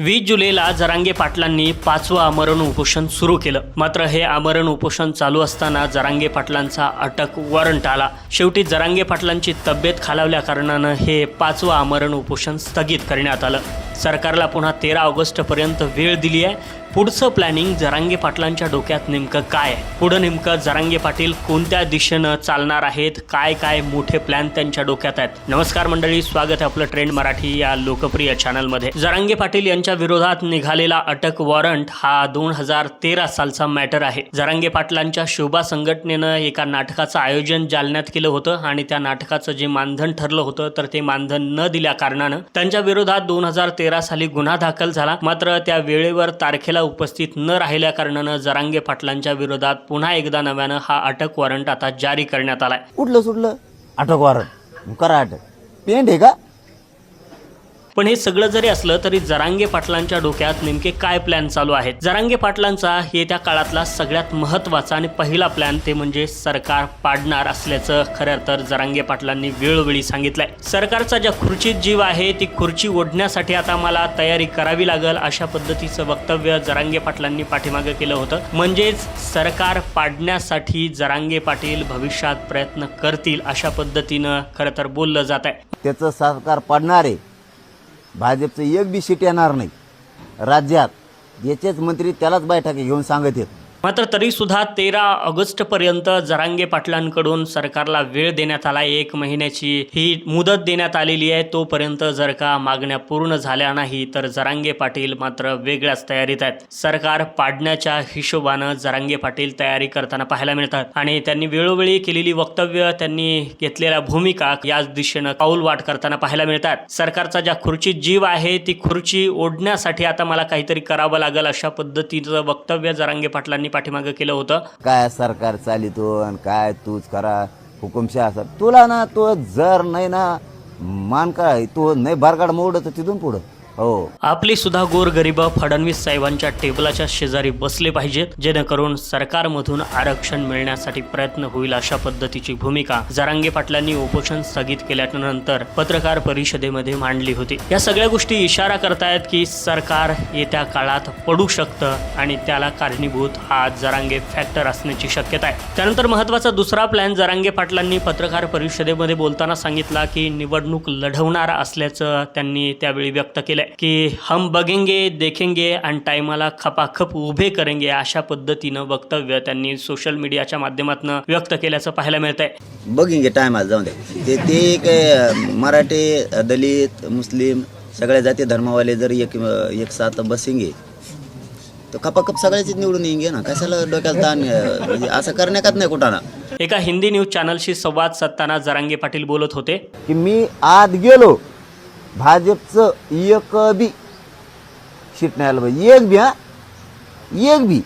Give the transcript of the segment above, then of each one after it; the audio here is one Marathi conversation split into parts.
वीस जुलैला जरांगे पाटलांनी पाचवं आमरण उपोषण सुरू केलं. मात्र हे आमरण उपोषण चालू असताना जरांगे पाटलांचा अटक वॉरंट आला. शेवटी जरांगे पाटलांची तब्येत खालावल्या कारणानं हे पाचवं आमरण उपोषण स्थगित करण्यात आलं. सरकारला पुन्हा तेरा ऑगस्टपर्यंत वेळ दिली आहे. पुढचं प्लॅनिंग जरांगे पाटलांच्या डोक्यात नेमकं काय पुढं नेमकं जरांगे पाटील कोणत्या दिशेनं चालणार आहेत? काय काय मोठे प्लॅन त्यांच्या डोक्यात आहेत? नमस्कार मंडळी स्वागत आहे आपलं ट्रेंड मराठी या लोकप्रिय चॅनलमध्ये जरांगे पाटील यांच्या विरोधात निघालेला अटक वॉरंट हा दोन हजार तेरा सालचा मॅटर आहे. जरांगे पाटलांच्या शोभा संघटनेनं एका नाटकाचं आयोजन जालन्यात केलं होतं आणि त्या नाटकाचं जे मानधन ठरलं होतं तर ते मानधन न दिल्या कारणानं त्यांच्या विरोधात दोन हजार तेरा साली गुन्हा दाखल झाला. मात्र त्या वेळेवर तारखेला उपस्थित न राहिल्या कारणानं जरांगे पाटलांच्या विरोधात पुन्हा एकदा नव्यानं हा अटक वॉरंट आता जारी करण्यात आलाय. उठलं सुटलं. अटक वारंट? करा अटक. पेंट आहे का? पण हे सगळं जरी असलं तरी जरांगे पाटलांच्या डोक्यात नेमके काय प्लॅन चालू आहेत? जरांगे पाटलांचा येत्या काळातला सगळ्यात महत्त्वाचा आणि पहिला प्लॅन ते म्हणजे सरकार पाडणार असल्याचं खरं तर जरांगे पाटलांनी वेळोवेळी सांगितलंय. सरकारचा ज्या खुर्चीत जीव आहे ती खुर्ची ओढण्यासाठी आता मला तयारी करावी लागेल अशा पद्धतीचं वक्तव्य जरांगे पाटलांनी पाठीमागे केलं होतं. म्हणजेच सरकार पाडण्यासाठी जरांगे पाटील भविष्यात प्रयत्न करतील अशा पद्धतीनं खरं तर बोललं जात आहे त्याचं सरकार पाडणार आहे भाजपचं एक बी सीट येणार नाही. राज्यात याचेच मंत्री त्यालाच बैठकी घेऊन सांगत आहेत. मात्र तरीसुद्धा तेरा ऑगस्टपर्यंत जरांगे पाटलांकडून सरकारला वेळ देण्यात आला. एक महिन्याची ही मुदत देण्यात आलेली आहे. तोपर्यंत जर का मागण्या पूर्ण झाल्या नाही तर जरांगे पाटील मात्र वेगळ्याच तयारीत आहेत. सरकार पाडण्याच्या हिशोबानं जरांगे पाटील तयारी करताना पाहायला मिळतात. आणि त्यांनी वेळोवेळी केलेली वक्तव्य त्यांनी घेतलेल्या भूमिका याच दिशेनं पाऊल वाट करताना पाहायला मिळतात. सरकारचा ज्या खुर्चीत जीव आहे ती खुर्ची ओढण्यासाठी आता मला काहीतरी करावं लागेल अशा पद्धतीचं वक्तव्य जरांगे पाटलांनी पाठीमागे केलं होतं. काय सरकार चालितो आणि काय तूच करा हुकुमशा असा तुला ना तो जर नाही ना मान काय तो नाही बारगाड मोडत तिथून पुढं. हो. आपली सुद्धा गोरगरीब फडणवीस साहेबांच्या टेबलाच्या शेजारी बसले पाहिजेत जेणेकरून सरकारमधून आरक्षण मिळण्यासाठी प्रयत्न होईल अशा पद्धतीची भूमिका जरांगे पाटलांनी उपोषण स्थगित केल्यानंतर पत्रकार परिषदेमध्ये मांडली होती. या सगळ्या गोष्टी इशारा करतायत की सरकार येत्या काळात पडू शकतं आणि त्याला कारणीभूत हा जरांगे फॅक्टर असण्याची शक्यता आहे. त्यानंतर महत्त्वाचा दुसरा प्लॅन जरांगे पाटलांनी पत्रकार परिषदेमध्ये बोलताना सांगितला की निवडणूक लढवणार असल्याचं त्यांनी त्यावेळी व्यक्त केलंय. की हम बघेंगे देखेंगे आणि टायमाला खपाखप उभे करेंगे अशा पद्धतीनं वक्तव्य त्यांनी सोशल मीडियाच्या माध्यमातून व्यक्त केल्याचं पाहायला मिळत आहे बघीन घे टायमाला जाऊन दे. ते ते काय मराठी दलित मुस्लिम सगळ्या जाती धर्मावाले जर एक एक साथ बसेंगे तर खपाखप सगळ्याच निवडून येईन ना. कशाला डोक्याला ताण म्हणजे असं करण्याकात नाही कुठं ना एका हिंदी न्यूज चॅनलशी संवाद साधताना जरांगे पाटील बोलत होते. की मी आत गेलो भाजपचं एक बी. शिटण्याला पाहिजे. एक बी हा? एक बी.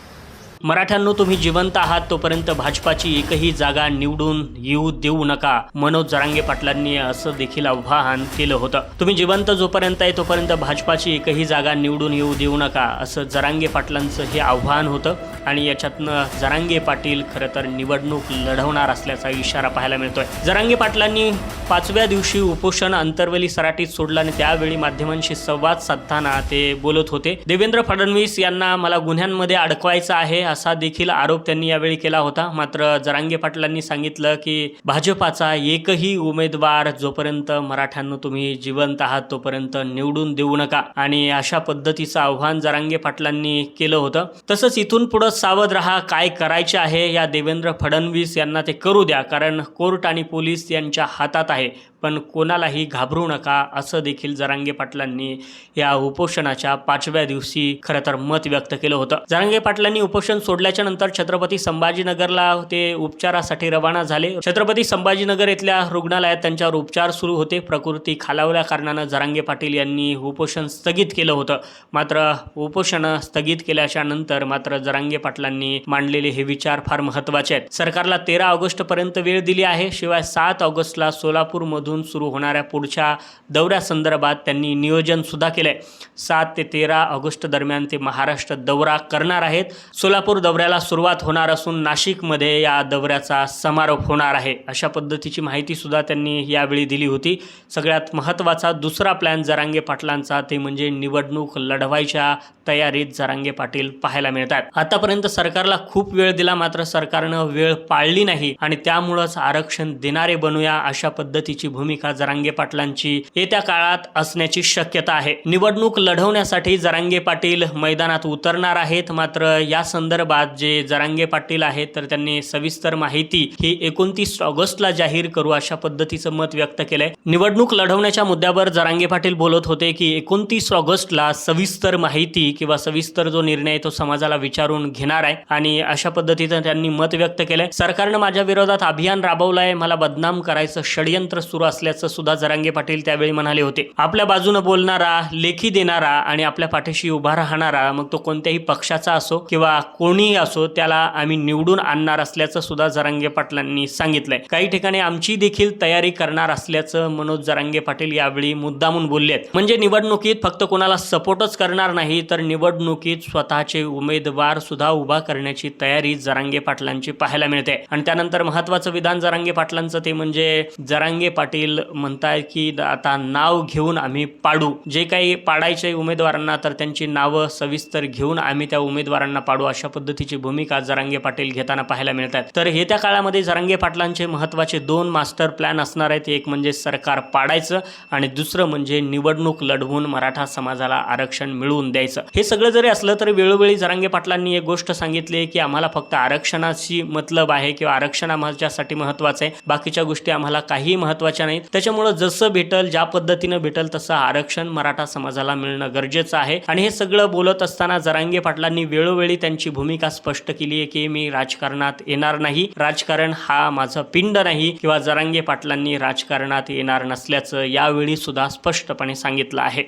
मराठ्यांनो तुम्ही जिवंत आहात तोपर्यंत भाजपाची एकही जागा निवडून येऊ देऊ नका. मनोज जरांगे पाटलांनी असं देखील आव्हान केलं होतं. तुम्ही जिवंत जोपर्यंत आहे तोपर्यंत भाजपाची एकही जागा निवडून येऊ देऊ नका असं जरांगे पाटलांचं हे आव्हान होतं. आणि याच्यातनं जरांगे पाटील खरं तर निवडणूक लढवणार असल्याचा इशारा पाहायला मिळतोय. जरांगे पाटलांनी पाचव्या दिवशी उपोषण अंतरवली सराटीत सोडलं आणि त्यावेळी माध्यमांशी संवाद साधताना ते बोलत होते. देवेंद्र फडणवीस यांना मला गुन्ह्यांमध्ये अडकवायचं आहे असा देखील आरोप त्यांनी यावेळी केला होता. मात्र जरांगे पाटलांनी सांगितलं की भाजपाचा एकही उमेदवार जोपर्यंत मराठ्यांना तुम्ही जिवंत आहात तोपर्यंत निवडून देऊ नका. आणि अशा पद्धतीचं आव्हान जरांगे पाटलांनी केलं होतं. तसंच इथून पुढं सावध राहा काय करायचे आहे या देवेंद्र फडणवीस यांना ते करू द्या. कारण कोर्ट आणि पोलीस यांच्या हातात आहे. पण कोणालाही घाबरू नका असं देखील जरांगे पाटलांनी या उपोषणाच्या पाचव्या दिवशी खरं तर मत व्यक्त केलं होतं. जरांगे पाटलांनी उपोषण सोडल्याच्या नंतर छत्रपती संभाजीनगरला ते उपचारासाठी रवाना झाले. छत्रपती संभाजीनगर इथल्या रुग्णालयात त्यांच्यावर उपचार सुरू होते. प्रकृती खालावल्या कारणानं जरांगे पाटील यांनी उपोषण स्थगित केलं होतं. मात्र उपोषण स्थगित केल्याच्यानंतर मात्र जरांगे पाटलांनी मांडलेले हे विचार फार महत्त्वाचे आहेत. सरकारला तेरा ऑगस्ट पर्यंत वेळ दिली आहे. शिवाय सात ऑगस्टला सोलापूरमधून तारखेपासून सुरू होणाऱ्या पुढच्या दौऱ्यासंदर्भात त्यांनी नियोजन सुद्धा केलंय. सात ते तेरा ऑगस्ट दरम्यान ते महाराष्ट्र दौरा करणार आहेत. सोलापूर दौऱ्याला सुरुवात होणार असून नाशिकमध्ये या दौऱ्याचा समारोप होणार आहे. अशा पद्धतीची माहिती सुद्धा त्यांनी यावेळी दिली होती. सगळ्यात महत्त्वाचा दुसरा प्लॅन जरांगे पाटलांचा ते म्हणजे निवडणूक लढवायच्या तयारीत जरांगे पाटील पाहायला मिळतात आतापर्यंत सरकारला खूप वेळ दिला मात्र सरकारनं वेळ पाळली नाही आणि त्यामुळंच आरक्षण देणारे बनूया अशा पद्धतीची भूमिका जरांगे पाटलांची येत्या काळात असण्याची शक्यता आहे. निवडणूक लढवण्यासाठी जरांगे पाटील मैदानात उतरणार आहेत. मात्र या संदर्भात जे जरांगे पाटील आहेत तर त्यांनी सविस्तर माहिती ही एकोणतीस ऑगस्टला जाहीर करू अशा पद्धतीचं मत व्यक्त केलंय. निवडणूक लढवण्याच्या मुद्द्यावर जरांगे पाटील बोलत होते की एकोणतीस ऑगस्टला सविस्तर माहिती किंवा सविस्तर जो निर्णय तो समाजाला विचारून घेणार आहे. आणि अशा पद्धतीचं त्यांनी मत व्यक्त केलंय. सरकारनं माझ्या विरोधात अभियान राबवलंय. मला बदनाम करायचं षडयंत्र सुरू असल्याचं सुद्धा जरांगे पाटील त्यावेळी म्हणाले होते. आपल्या बाजूनं बोलणारा लेखी देणारा आणि आपल्या पाठीशी उभा राहणारा मग तो कोणत्याही पक्षाचा असो किंवा कोणीही असो त्याला आम्ही निवडून आणणार असल्याचं सुद्धा जरांगे पाटलांनी सांगितलंय. काही ठिकाणी आमची देखील तयारी करणार असल्याचं मनोज जरांगे पाटील यावेळी मुद्दामून बोलले आहेत म्हणजे निवडणुकीत फक्त कोणाला सपोर्टच करणार नाही तर निवडणुकीत स्वतःचे उमेदवार सुद्धा उभा करण्याची तयारी जरांगे पाटलांची पाहायला मिळते. आणि त्यानंतर महत्वाचं विधान जरांगे पाटलांचं ते म्हणजे जरांगे पाटील म्हणतायत की आता नाव घेऊन आम्ही पाडू. जे काही पाडायचे उमेदवारांना तर त्यांची नावं सविस्तर घेऊन आम्ही त्या उमेदवारांना पाडू अशा पद्धतीची भूमिका जरांगे पाटील घेताना पाहायला मिळतात. तर येत्या काळामध्ये जरांगे पाटलांचे महत्त्वाचे दोन मास्टर प्लॅन असणार आहेत. एक म्हणजे सरकार पाडायचं आणि दुसरं म्हणजे निवडणूक लढवून मराठा समाजाला आरक्षण मिळवून द्यायचं. हे सगळं जरी असलं तरी वेळोवेळी जरांगे पाटलांनी एक गोष्ट सांगितली आहे की आम्हाला फक्त आरक्षणाशी मतलब आहे किंवा आरक्षण आम्हाच्यासाठी महत्वाचं आहे. बाकीच्या गोष्टी आम्हाला काही काहीही महत्त्वाच्या नाहीत त्याच्यामुळं जसं भेटल ज्या पद्धतीनं भेटल तसं आरक्षण मराठा समाजाला मिळणं गरजेचं आहे. आणि हे सगळं बोलत असताना जरांगे पाटलांनी वेळोवेळी त्यांची भूमिका स्पष्ट केली आहे की मी राजकारणात येणार नाही. राजकारण हा माझं पिंड नाही किंवा जरांगे पाटलांनी राजकारणात येणार नसल्याचं यावेळी सुद्धा स्पष्टपणे सांगितलं आहे.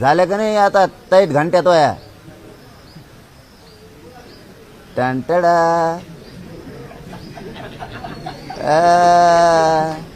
झालं का नाही आता? तैत घंट्यात वया. टंटडा 哎